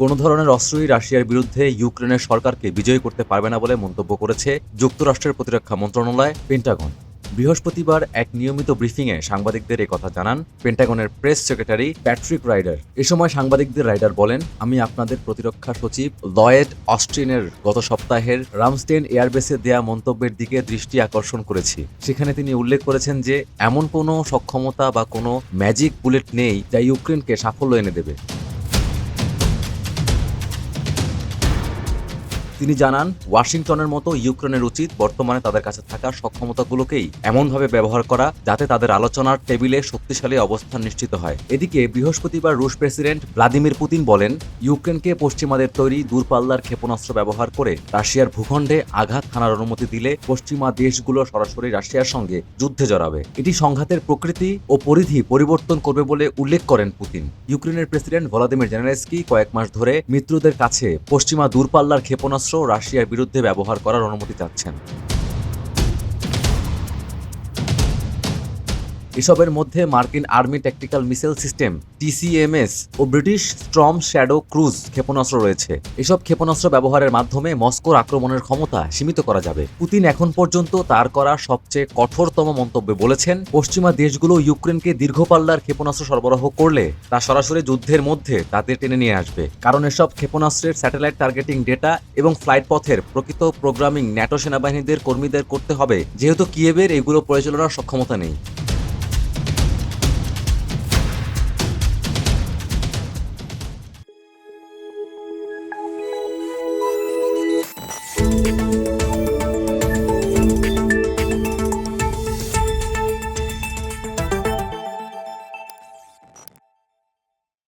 কোনো ধরনের অস্ত্রই রাশিয়ার বিরুদ্ধে ইউক্রেনের সরকারকে বিজয়ী করতে পারবে না বলে মন্তব্য করেছে যুক্তরাষ্ট্রের প্রতিরক্ষা মন্ত্রণালয় পেন্টাগন। বৃহস্পতিবার এক নিয়মিত ব্রিফিংয়ে সাংবাদিকদের কথা জানান পেন্টাগনের প্রেস সেক্রেটারি প্যাট্রিক রাইডার। এ সময় সাংবাদিকদের রাইডার বলেন, আমি আপনাদের প্রতিরক্ষা সচিব লয়েড অস্ট্রিনের গত সপ্তাহের রামস্টেন এয়ারবেসে দেয়া মন্তব্যের দিকে দৃষ্টি আকর্ষণ করেছি। সেখানে তিনি উল্লেখ করেছেন যে, এমন কোনো সক্ষমতা বা কোনো ম্যাজিক বুলেট নেই যা ইউক্রেনকে সাফল্য এনে দেবে। তিনি জানান, ওয়াশিংটনের মতো ইউক্রেনের উচিত বর্তমানে তাদের কাছে থাকা সক্ষমতাগুলোকেই এমনভাবে ব্যবহার করা যাতে তাদের আলোচনার টেবিলে শক্তিশালী অবস্থান নিশ্চিত হয়। এদিকে বৃহস্পতিবার রুশ প্রেসিডেন্ট ভ্লাদিমির পুতিন বলেন, ইউক্রেনকে পশ্চিমাদের তৈরি দূরপাল্লার ক্ষেপণাস্ত্র ব্যবহার করে রাশিয়ার ভূখণ্ডে আঘাত হানার অনুমতি দিলে পশ্চিমা দেশগুলো সরাসরি রাশিয়ার সঙ্গে যুদ্ধে জড়াবে। এটি সংঘাতের প্রকৃতি ও পরিধি পরিবর্তন করবে বলে উল্লেখ করেন পুতিন। ইউক্রেনের প্রেসিডেন্ট ভলাদিমির জেনেলেস্কি কয়েক মাস ধরে মিত্রদের কাছে পশ্চিমা দূরপাল্লার ক্ষেপণাস্ত্র রাশিয়ার বিরুদ্ধে ব্যবহার করার অনুমতি চাচ্ছেন। এসবের মধ্যে মার্কিন army tactical missile system TCMS ও ব্রিটিশ স্ট্রম শ্যাডো ক্রুজ ক্ষেপণাস্ত্র রয়েছে। এসব ক্ষেপণাস্ত্র ব্যবহারের মাধ্যমে মস্কোর আক্রমণের ক্ষমতা সীমিত করা যাবে। পুতিন এখন পর্যন্ত তার করা সবচেয়ে কঠোরতম মন্তব্যে বলেছেন, পশ্চিমা দেশগুলো ইউক্রেনকে দীর্ঘপাল্লার ক্ষেপণাস্ত্র সরবরাহ করলে তা সরাসরি যুদ্ধের মধ্যে তাদের টেনে নিয়ে আসবে। কারণ এসব ক্ষেপণাস্ত্রের স্যাটেলাইট টার্গেটিং ডেটা এবং ফ্লাইট পথের প্রকৃত প্রোগ্রামিং ন্যাটো সেনাবাহিনীদের কর্মীদের করতে হবে, যেহেতু কিয়েবের এগুলো পরিচালনার সক্ষমতা নেই।